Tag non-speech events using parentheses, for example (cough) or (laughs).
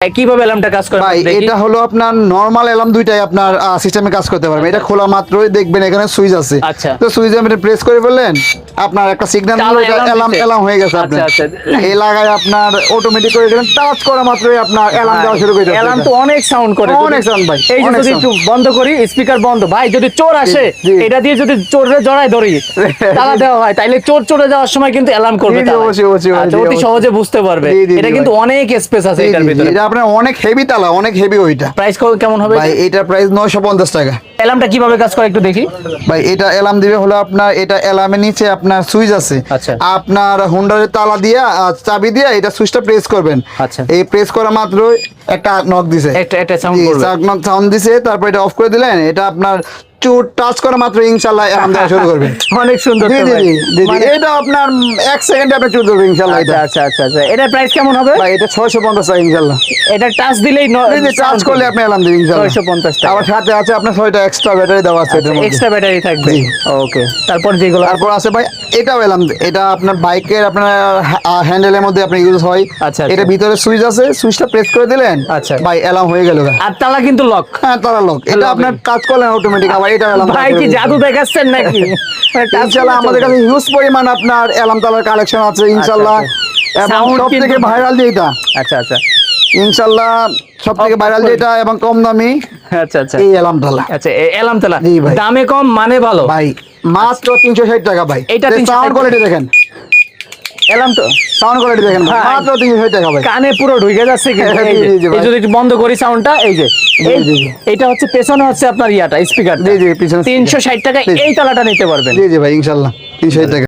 কীভাবে অ্যালার্মটা কাজ করে ভাই এটা হলো আপনার নরমাল অ্যালার্ম দুইটাই আপনার সিস্টেমে কাজ করতে পারবে। এটা খোলা মাত্রই দেখবেন এখানে সুইচ আছে। আচ্ছা। তো সুইচ আপনি প্রেস করে ফেললেন আপনার একটা সিগন্যাল অ্যালার্ম অ্যালার্ম হয়ে গেছে আচ্ছা, আপনার। আচ্ছা। এই লাগায় আপনার অটোমেটিক করে দিলেন টাচ করা মাত্রই আপনার অ্যালার্ম দেওয়া শুরু করে দিচ্ছে। অ্যালার্ম তো অনেক সাউন্ড করে অনেক sound ভাই, এই যদি একটু বন্ধ করি স্পিকার বন্ধ। ভাই যদি চোর আসে এটা দিয়ে যদি চোরে জড়ায় ধরি তালা দেওয়া হয় তাইলে চোর চলে যাওয়ার সময় কিন্তু অ্যালার্ম করবে আচ্ছা, অতি সহজে বুঝতে পারবে। এটা কিন্তু অনেক স্পেস আছে এটার ভিতরে। এটা আপনার অনেক হেভি তালা অনেক হেভি ওইটা প্রাইস কেমন হবে? ভাই এটার প্রাইস নয়শো পঞ্চাশ টাকা। অ্যালার্মটা কীভাবে কাজ করে একটু দেখি? ভাই এটা অ্যালার্ম দিবে হলো আপনার এটা অ্যালার্মের নিচে আপনার সুইচ আছে। আচ্ছা। আপনার হুন্ডার তালা দিয়া আর চাবি দিয়া এটা সুইচটা প্রেস করবেন। আচ্ছা। এই প্রেস করা মাত্র একটা নক দিছে। একটা একটা সাউন্ড করবে। সাউন্ড দিছে তারপর এটা অফ করে দিলেন এটা আপনার চুট টাচ করা মাত্র দেওয়া শুরু করবে (laughs) অনেক সুন্দর জি জি জি। মানে- এটা আপনার এক সেকেন্ডে আপনি আচ্ছা এটা। আচ্ছা আচ্ছা আচ্ছা। এটার প্রাইস কেমন হবে? ভাই এটা ছয়শো পঞ্চাশ টাকা ইনশাল্লাহ। এটা টাচ দিলেই চার্জ করলে আপনি অ্যালার্ম দিবেন ইনশাল্লাহ 650 টাকা। আবার সাথে আছে আপনার এক্সট্রা ব্যাটারি দেওয়া আছে এটার মধ্যে। এক্সট্রা ব্যাটারি থাকবে। ওকে তারপর যেগুলো তারপর আছে ভাই এটাও এলাম এটা আপনার বাইকের আপনার হ্যান্ডেলের মধ্যে আপনার ইউজ হয়। আচ্ছা, আচ্ছা। এটা ভিতরে সুইচ আছে সুইচটা প্রেস করে দিলেন। আচ্ছা। ভাই অ্যালার্ম হয়ে গেল আর তালা কিন্তু লক হ্যাঁ তারা লোক এটা আপনার কাজ করলেন অটোমেটিক আবার এটা ভাই কি জাদু দেখাচ্ছেন নাকি? (laughs) ইনশাল্লাহ করে আমাদের কাছে হিউজ পরিমাণ আপনার অ্যালার্ম তালার কালেকশন আছে ইনশাল্লাহ। আচ্ছা। এবং সব থেকে ভাইরাল যেটা আচ্ছা আচ্ছা। ইনশাল্লাহ সব থেকে ভাইরাল যেটা এবং কম দামি আচ্ছা আচ্ছা। এই তালা আচ্ছা এলাম তালা দামে কম মানে ভালো। ভাই মাত্র তিনশো ষাট টাকা ভাই। এটা 360 সাউন্ড কোয়ালিটি দেখেন। এলাম তো। সাউন্ড কোয়ালিটি দেখেন। ভাই। মাত্র তিনশো ষাট টাকা হবে কানে পুরো ঢুকে যাচ্ছে কি এই যে, জি, জি, ভাই। এই যদি একটু বন্ধ করি সাউন্ডটা এই যে। এটা হচ্ছে পেছনে হচ্ছে আপনার ইয়াটা স্পিকার জি জি পিছনে তিনশো ষাট টাকা এই তালাটা নিতে পারবেন। জি জি ভাই ইনশাল্লাহ। তিনশো ষাট টাকা।